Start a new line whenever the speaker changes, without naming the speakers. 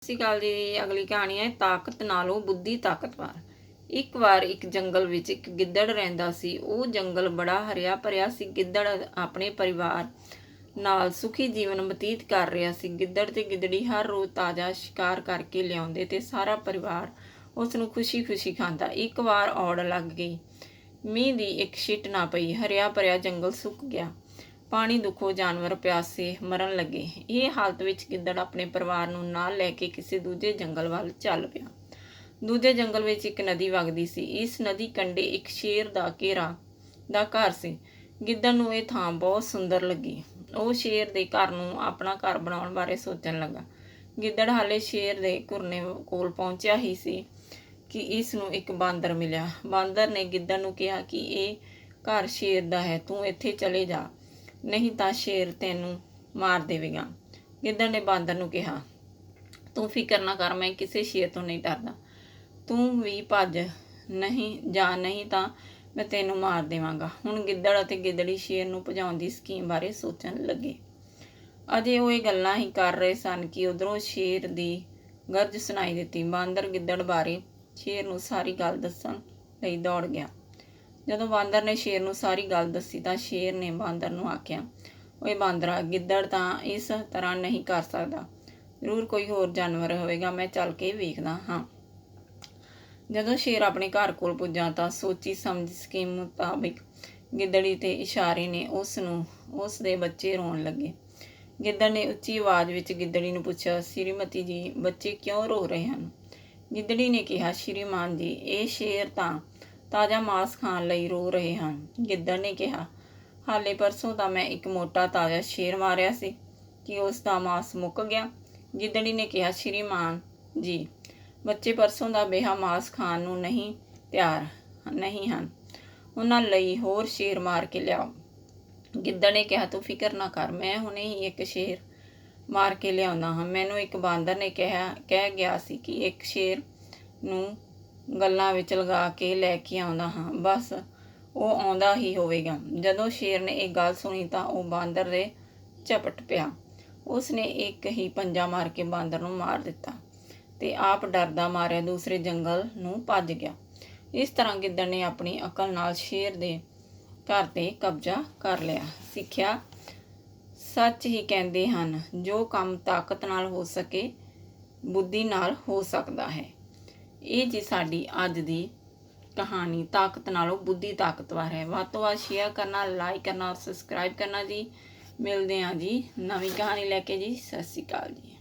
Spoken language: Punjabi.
ਸਤਿ ਸ਼੍ਰੀ ਅਕਾਲ ਜੀ, ਅਗਲੀ ਕਹਾਣੀ ਹੈ, ਤਾਕਤ ਨਾਲੋਂ ਬੁੱਧੀ ਤਾਕਤਵਰ। ਇੱਕ ਵਾਰ ਇੱਕ ਜੰਗਲ ਵਿੱਚ ਇੱਕ ਗਿੱਦੜ ਰਹਿੰਦਾ ਸੀ, ਉਹ ਜੰਗਲ ਬੜਾ ਹਰਿਆ ਭਰਿਆ ਸੀ, ਗਿੱਦੜ ਆਪਣੇ ਪਰਿਵਾਰ ਨਾਲ ਸੁਖੀ ਜੀਵਨ ਬਤੀਤ ਕਰ ਰਿਹਾ ਸੀ। ਗਿੱਦੜ ਤੇ ਗਿੱਦੜੀ ਹਰ ਰੋਜ਼ ਤਾਜ਼ਾ ਸ਼ਿਕਾਰ ਕਰਕੇ ਲਿਆਉਂਦੇ ਤੇ ਸਾਰਾ ਪਰਿਵਾਰ ਉਸ ਨੂੰ ਖੁਸ਼ੀ-ਖੁਸ਼ੀ ਖਾਂਦਾ। ਇੱਕ ਵਾਰ ਔੜ ਲੱਗ ਗਈ। ਮੀਂਹ ਦੀ ਇੱਕ ਛਿੱਟ ਨਾ ਪਈ, ਹਰਿਆ ਭਰਿਆ ਜੰਗਲ ਸੁੱਕ ਗਿਆ। ਪਾਣੀ ਦੁੱਖੋ ਜਾਨਵਰ ਪਿਆਸੇ ਮਰਨ ਲੱਗੇ। ਇਹ ਹਾਲਤ ਵਿੱਚ ਗਿੱਦੜ ਆਪਣੇ ਪਰਿਵਾਰ ਨੂੰ ਨਾਲ ਲੈ ਕੇ ਕਿਸੇ ਦੂਜੇ ਜੰਗਲ ਵੱਲ ਚੱਲ ਪਿਆ। ਦੂਜੇ ਜੰਗਲ ਵਿੱਚ ਇੱਕ ਨਦੀ ਵਗਦੀ ਸੀ। ਇਸ ਨਦੀ ਕੰਢੇ ਇੱਕ ਸ਼ੇਰ ਦਾ ਘੇਰਾ ਦਾ ਘਰ ਸੀ। ਗਿੱਦੜ ਨੂੰ ਇਹ ਥਾਂ ਬਹੁਤ ਸੁੰਦਰ ਲੱਗੀ। ਉਹ ਸ਼ੇਰ ਦੇ ਘਰ ਨੂੰ ਆਪਣਾ ਘਰ ਬਣਾਉਣ ਬਾਰੇ ਸੋਚਣ ਲੱਗਾ। ਗਿੱਦੜ ਹਾਲੇ ਸ਼ੇਰ ਦੇ ਘੁਰਨੇ ਕੋਲ ਪਹੁੰਚਿਆ ਹੀ ਸੀ ਕਿ ਇਸ ਨੂੰ ਇੱਕ ਬਾਂਦਰ ਮਿਲਿਆ। ਬਾਂਦਰ ਨੇ ਗਿੱਦੜ ਨੂੰ ਕਿਹਾ ਕਿ ਇਹ ਘਰ ਸ਼ੇਰ ਦਾ ਹੈ, ਤੂੰ ਇੱਥੇ ਚਲੇ ਜਾ। ਨਹੀਂ ਤਾਂ ਸ਼ੇਰ ਤੈਨੂੰ ਮਾਰ ਦੇਵੇਗਾ। ਗਿੱਦੜ ਨੇ ਬਾਂਦਰ ਨੂੰ ਕਿਹਾ, ਤੂੰ ਫਿਕਰ ਨਾ ਕਰ, ਮੈਂ ਕਿਸੇ ਸ਼ੇਰ ਤੋਂ ਨਹੀਂ ਡਰਦਾ। ਤੂੰ ਵੀ ਭੱਜ, ਨਹੀਂ, ਜਾਂ ਨਹੀਂ ਤਾਂ ਮੈਂ ਤੈਨੂੰ ਮਾਰ ਦੇਵਾਂਗਾ। ਹੁਣ ਗਿੱਦੜ ਅਤੇ ਗਿੱਦੜੀ ਸ਼ੇਰ ਨੂੰ ਭਜਾਉਣ ਦੀ ਸਕੀਮ ਬਾਰੇ ਸੋਚਣ ਲੱਗੇ। ਅਜੇ ਉਹ ਇਹ ਗੱਲਾਂ ਹੀ ਕਰ ਰਹੇ ਸਨ ਕਿ ਉਧਰੋਂ ਸ਼ੇਰ ਦੀ ਗਰਜ ਸੁਣਾਈ ਦਿੱਤੀ। ਬਾਂਦਰ ਗਿੱਦੜ ਬਾਰੇ ਸ਼ੇਰ ਨੂੰ ਸਾਰੀ ਗੱਲ ਦੱਸਣ ਲਈ ਦੌੜ ਗਿਆ। ਜਦੋਂ ਬਾਂਦਰ ਨੇ ਸ਼ੇਰ ਨੂੰ ਸਾਰੀ ਗੱਲ ਦੱਸੀ ਤਾਂ ਸ਼ੇਰ ਨੇ ਬਾਂਦਰ ਨੂੰ ਆਖਿਆ, ਓਏ ਬਾਂਦਰਾ, ਗਿੱਦੜ ਤਾਂ ਇਸ ਤਰ੍ਹਾਂ ਨਹੀਂ ਕਰ ਸਕਦਾ। ਜ਼ਰੂਰ ਕੋਈ ਹੋਰ ਜਾਨਵਰ ਹੋਵੇਗਾ, ਮੈਂ ਚੱਲ ਕੇ ਵੇਖਦਾ ਹਾਂ। ਜਦੋਂ ਸ਼ੇਰ ਆਪਣੇ ਘਰ ਕੋਲ ਪੁੱਜਾ ਤਾਂ ਸੋਚੀ ਸਮਝ ਸਕੀਮ ਮੁਤਾਬਿਕ ਗਿੱਦੜੀ ਤੇ ਇਸ਼ਾਰੇ ਨੇ ਉਸ ਨੂੰ, ਉਸ ਦੇ ਬੱਚੇ ਰੋਣ ਲੱਗੇ। ਗਿੱਦੜ ਨੇ ਉੱਚੀ ਆਵਾਜ਼ ਵਿੱਚ ਗਿੱਦੜੀ ਨੂੰ ਪੁੱਛਿਆ, ਸ਼੍ਰੀਮਤੀ ਜੀ, ਬੱਚੇ ਕਿਉਂ ਰੋ ਰਹੇ ਹਨ? ਗਿੱਦੜੀ ਨੇ ਕਿਹਾ, ਸ਼੍ਰੀਮਾਨ ਜੀ, ਇਹ ਸ਼ੇਰ ਤਾਂ ਤਾਜ਼ਾ ਮਾਸ ਖਾਣ ਲਈ ਰੋ ਰਹੇ ਹਨ। ਗਿੱਦੜ ਨੇ ਕਿਹਾ, ਹਾਲੇ ਪਰਸੋਂ ਤਾਂ ਮੈਂ ਇੱਕ ਮੋਟਾ ਤਾਜ਼ਾ ਸ਼ੇਰ ਮਾਰਿਆ ਸੀ ਕਿ ਉਸ ਦਾ ਮਾਸ ਮੁੱਕ ਗਿਆ। ਗਿੱਦੜੀ ਨੇ ਕਿਹਾ, ਸ਼੍ਰੀਮਾਨ ਜੀ, ਬੱਚੇ ਪਰਸੋਂ ਦਾ ਬੇਹਾ ਮਾਸ ਖਾਣ ਨੂੰ ਨਹੀਂ ਤਿਆਰ, ਨਹੀਂ ਹਨ। ਉਹਨਾਂ ਲਈ ਹੋਰ ਸ਼ੇਰ ਮਾਰ ਕੇ ਲਿਆਓ। ਗਿੱਦੜ ਨੇ ਕਿਹਾ, ਤੂੰ ਫਿਕਰ ਨਾ ਕਰ, ਮੈਂ ਹੁਣੇ ਹੀ ਇੱਕ ਸ਼ੇਰ ਮਾਰ ਕੇ ਲਿਆਉਂਦਾ ਹਾਂ। ਮੈਨੂੰ ਇੱਕ ਬਾਂਦਰ ਨੇ ਕਿਹਾ, ਕਹਿ ਗਿਆ ਸੀ ਕਿ ਇੱਕ ਸ਼ੇਰ ਨੂੰ ਗੱਲਾਂ ਵਿੱਚ ਲਗਾ ਕੇ ਲੈ ਕੇ ਆਉਂਦਾ ਹਾਂ। ਬਸ ਉਹ ਆਉਂਦਾ ਹੀ ਹੋਵੇਗਾ। ਜਦੋਂ ਸ਼ੇਰ ਨੇ ਇਹ ਗੱਲ ਸੁਣੀ ਤਾਂ ਉਹ ਬਾਂਦਰ ਦੇ ਝਪਟ ਪਿਆ। ਉਸ ਨੇ ਇੱਕ ਹੀ ਪੰਜਾ ਮਾਰ ਕੇ ਬਾਂਦਰ ਨੂੰ ਮਾਰ ਦਿੱਤਾ ਤੇ ਆਪ ਡਰਦਾ ਮਾਰਿਆ ਦੂਸਰੇ ਜੰਗਲ ਨੂੰ ਭੱਜ ਗਿਆ। ਇਸ ਤਰ੍ਹਾਂ ਗਿੱਦੜ ਨੇ ਆਪਣੀ ਅਕਲ ਨਾਲ ਸ਼ੇਰ ਦੇ ਘਰ ਤੇ ਕਬਜ਼ਾ ਕਰ ਲਿਆ। ਸਿੱਖਿਆ ਸੱਚ ਹੀ ਕਹਿੰਦੇ ਹਨ, ਜੋ ਕੰਮ ਤਾਕਤ ਨਾਲ ਹੋ ਸਕੇ, ਬੁੱਧੀ ਨਾਲ ਹੋ ਸਕਦਾ ਹੈ। ਇਹ ਜੀ ਸਾਡੀ ਅੱਜ ਦੀ ਕਹਾਣੀ ਤਾਕਤ ਨਾਲੋਂ ਬੁੱਧੀ ਤਾਕਤਵਰ ਹੈ। ਵੱਧ ਤੋਂ ਵੱਧ ਸ਼ੇਅਰ ਕਰਨਾ ਲਾਈਕ ਕਰਨਾ ਔਰ ਸਬਸਕ੍ਰਾਈਬ ਕਰਨਾ ਜੀ। ਮਿਲਦੇ ਹਾਂ ਜੀ। ਨਵੀਂ ਕਹਾਣੀ ਲੈ ਕੇ ਜੀ। ਸਤਿ ਸ਼੍ਰੀ ਅਕਾਲ ਜੀ।